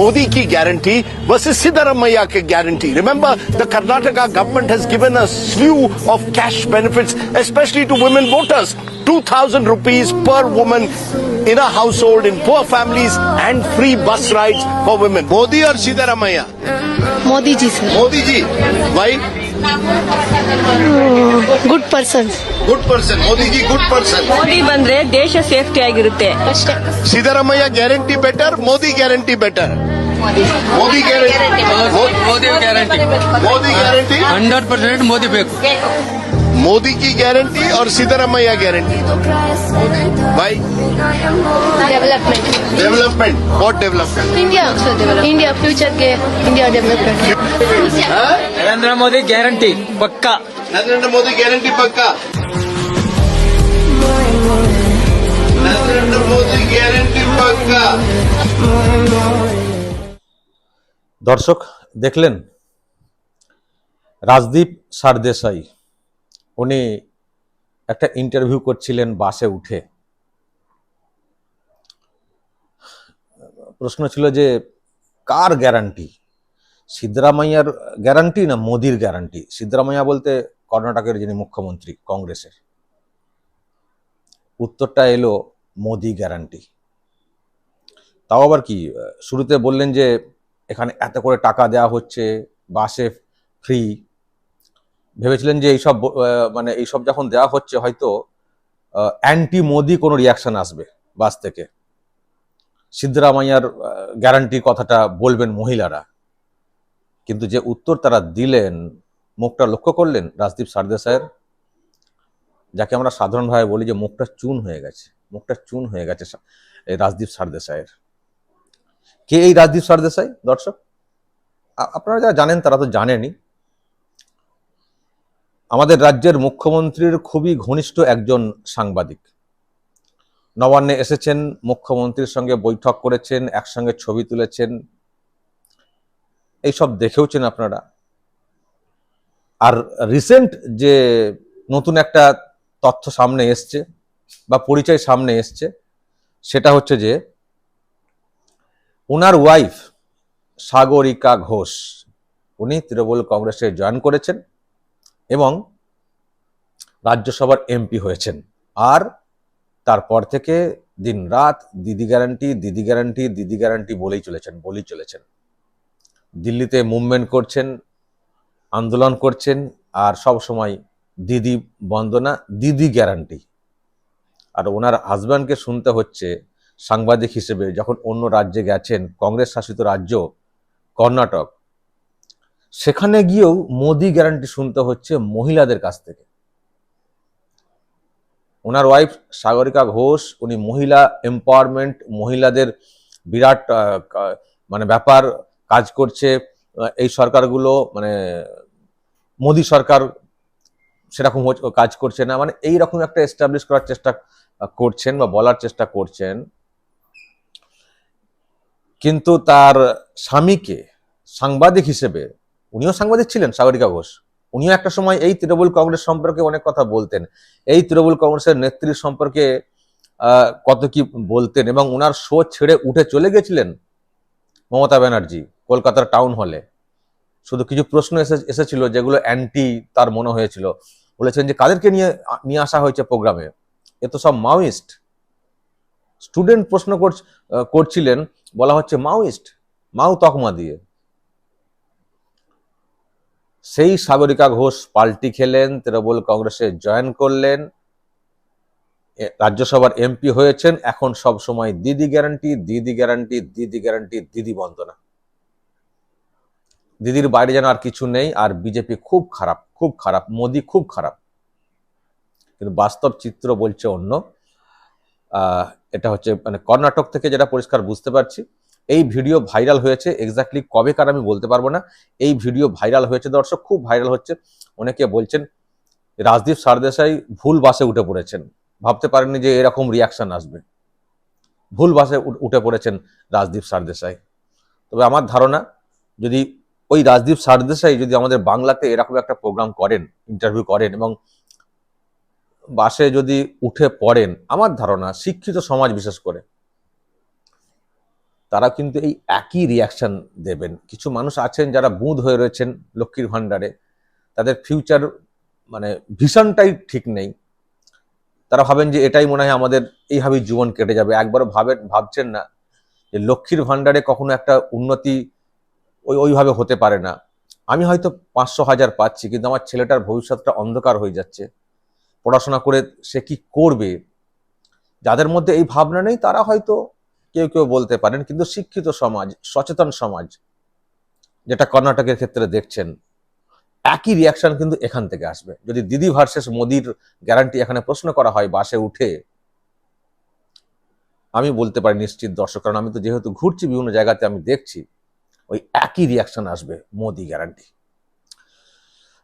Modi ki guarantee versus Siddaramaya ki guarantee. Remember, the Karnataka government has given a slew of cash benefits, especially to women voters. 2000 rupees per woman in a household, in poor families, and free bus rides for women. Modi or Siddaramaya? Modi ji, sir. Modi ji. Why? Good person good person Modiji good person Modi ಬಂದ್ರೆ ದೇಶ safety ಆಗಿರುತ್ತೆ. Siddaramaiah guarantee better Modi guarantee better better. Modi guarantee. Modi guarantee Modi guarantee. Hundred percent Modi ಬೇಕು मोदी की guarantee और Siddaramaiah guarantee भाई development development what development India India ಫ್ಯೂಚರ್ಗೆ India development Narendra Modi guarantee ಪಕ್ಕ Narendra Modi guarantee पक्का দর্শক, দেখলেন? রাজদীপ সারদেশাই, উনি একটা ইন্টারভিউ করছিলেন বাসে উঠে। প্রশ্ন ছিল যে, কার গ্যারান্টি সিদ্ধরামাইয়ার গ্যারান্টি না মোদির গ্যারান্টি সিদ্ধরামাইয়া বলতে কর্ণাটকের যিনি মুখ্যমন্ত্রী, কংগ্রেসের। উত্তরটা এলো, মোদি গ্যারান্টি তাও আবার কি শুরুতে বললেন যে এখানে এত করে টাকা দেওয়া হচ্ছে, বাসে ফ্রি ভেবেছিলেন যে এইসব মানে এইসব যখন দেওয়া হচ্ছে হয়তো অ্যান্টি মোদি কোনো রিয়াকশন আসবে বাস থেকে। সিদ্ধরামাইয়ার গ্যারান্টি কথাটা বলবেন মহিলারা। কিন্তু যে উত্তর তারা দিলেন, মুখটা লক্ষ্য করলেন রাজদীপ সারদেশাইয়ের যাকে আমরা সাধারণভাবে বলি যে মুখটা চুন হয়ে গেছে, মুখটা চুন হয়ে গেছে রাজদীপ সারদেশাইয়ের কে এই রাজদীপ সরদেশাই, দর্শক? আপনারা যারা জানেন তারা তো জানেনই। আমাদের রাজ্যের মুখ্যমন্ত্রীর খুবই ঘনিষ্ঠ একজন সাংবাদিক। নবান্নে এসেছেন, মুখ্যমন্ত্রীর সঙ্গে বৈঠক করেছেন, একসঙ্গে ছবি তুলেছেন। এইসব দেখেওছেন আপনারা। আর রিসেন্ট যে নতুন একটা তথ্য সামনে এসছে বা পরিচয় সামনে এসছে, সেটা হচ্ছে যে ওনার ওয়াইফ সাগরিকা ঘোষ, উনি তৃণমূল কংগ্রেসে জয়েন করেছেন এবং রাজ্যসভার এমপি হয়েছেন। আর তারপর থেকে দিন রাত দিদি গ্যারান্টি দিদি গ্যারান্টি দিদি গ্যারান্টি বলেই চলেছেন বলেই চলেছেন। দিল্লিতে মুভমেন্ট করছেন, আন্দোলন করছেন, আর সব সময় দিদি বন্দনা, দিদি গ্যারান্টি আর ওনার হাজব্যান্ডকে শুনতে হচ্ছে সাংবাদিক হিসেবে যখন অন্য রাজ্যে গেছেন, কংগ্রেস শাসিত রাজ্য কর্ণাটক, সেখানে গিয়েও মোদি গ্যারান্টি শুনতে হচ্ছে মহিলাদের কাছ থেকে। ওনার ওয়াইফ সাগরিকা ঘোষ, উনি মহিলা এম্পাওয়ারমেন্ট মহিলাদের বিরাট মানে ব্যাপার কাজ করছে। এই সরকারগুলো মানে মোদি সরকার সেরকম কাজ করছে না। মানে এই রকম একটা এস্টাবলিশ করার চেষ্টা করছেন বা বলার চেষ্টা করছেন। কিন্তু তার স্বামীকে সাংবাদিক হিসেবে, উনিও সাংবাদিক ছিলেন, সাগরিকা ঘোষ, উনিও একটা সময় এই তৃণমূল কংগ্রেস সম্পর্কে অনেক কথা বলতেন। এই তৃণমূল কংগ্রেসের নেত্রী সম্পর্কে কত কি বলতেন এবং ওনার শো ছেড়ে উঠে চলে গেছিলেন মমতা ব্যানার্জি কলকাতার টাউন হলে। শুধু কিছু প্রশ্ন এসে, এসেছিল যেগুলো অ্যান্টি তার মনে হয়েছিল। বলেছেন যে, কাদেরকে নিয়ে নিয়ে আসা হয়েছে প্রোগ্রামে? এ তো সব মাওয়িস্ট স্টুডেন্ট প্রশ্ন করছ- করছিলেন বলা হচ্ছে মাওয়িস্ট মাও তকমা দিয়ে। সেই সাগরিকা ঘোষ পাল্টি খেলেন, তৃণমূল কংগ্রেসে জয়েন করলেন। রাজ্যসভার এমপি হয়েছেন, এখন সব সময় দিদি গ্যারান্টি দিদি গ্যারান্টি দিদি গ্যারান্টি, দিদি বন্দনা। দিদির বাইরে যেন আর কিছু নেই, আর বিজেপি খুব খারাপ খুব খারাপ, মোদি খুব খারাপ। কিন্তু বাস্তব চিত্র বলছে অন্য। এটা হচ্ছে মানে কর্ণাটক থেকে যেটা পরিষ্কার বুঝতে পারছি, এই ভিডিও ভাইরাল হয়েছে এক্স্যাক্টলি কবে কার আমি বলতে পারব না। এই ভিডিও ভাইরাল হয়েছে দর্শক, খুব ভাইরাল হচ্ছে। অনেকে বলছেন, রাজদীপ সারদেশাই ভুল বাসে উঠে পড়েছেন। ভাবতে পারেননি যে এরকম রিয়াকশন আসবে। ভুল বাসে উঠে পড়েছেন রাজদীপ সারদেশাই। তবে আমার ধারণা, যদি ওই রাজদীপ সারদেশাই যদি আমাদের বাংলাতে এরকম একটা প্রোগ্রাম করেন ইন্টারভিউ করেন এবং বাসে যদি উঠে পড়েন, আমার ধারণা শিক্ষিত সমাজ বিশেষ করে, তারা কিন্তু এই একই রিয়াকশন দেবেন। কিছু মানুষ আছেন যারা বুঁদ হয়ে রয়েছেন লক্ষ্মীর ভাণ্ডারে, তাদের ফিউচার মানে ভীষণটাই ঠিক নেই। তারা ভাবেন যে এটাই মনে হয় আমাদের এইভাবেই জীবন কেটে যাবে। একবারও ভাবেন, ভাবছেন না যে লক্ষ্মীর ভাণ্ডারে কখনো একটা উন্নতি ওই, ওইভাবে হতে পারে না। আমি হয়তো পাঁচশো হাজার পাচ্ছি, কিন্তু আমার ছেলেটার ভবিষ্যৎটা অন্ধকার হয়ে যাচ্ছে। পড়াশোনা করে সে কি করবে? যাদের মধ্যে এই ভাবনা নেই, তারা হয়তো কেউ কেউ বলতে পারেন, কিন্তু শিক্ষিত সমাজ, সচেতন সমাজ, যেটা কর্ণাটকের ক্ষেত্রে দেখছেন, একই রিয়াকশন কিন্তু এখান থেকে আসবে। যদি দিদি ভার্সেস মোদির গ্যারান্টি এখানে প্রশ্ন করা হয় বাসে উঠে, আমি বলতে পারি নিশ্চিত দর্শক, কারণ আমি তো যেহেতু ঘুরছি, বিভিন্ন জায়গাতে আমি দেখছি, ওই একই রিয়াকশন আসবে মোদি গ্যারান্টি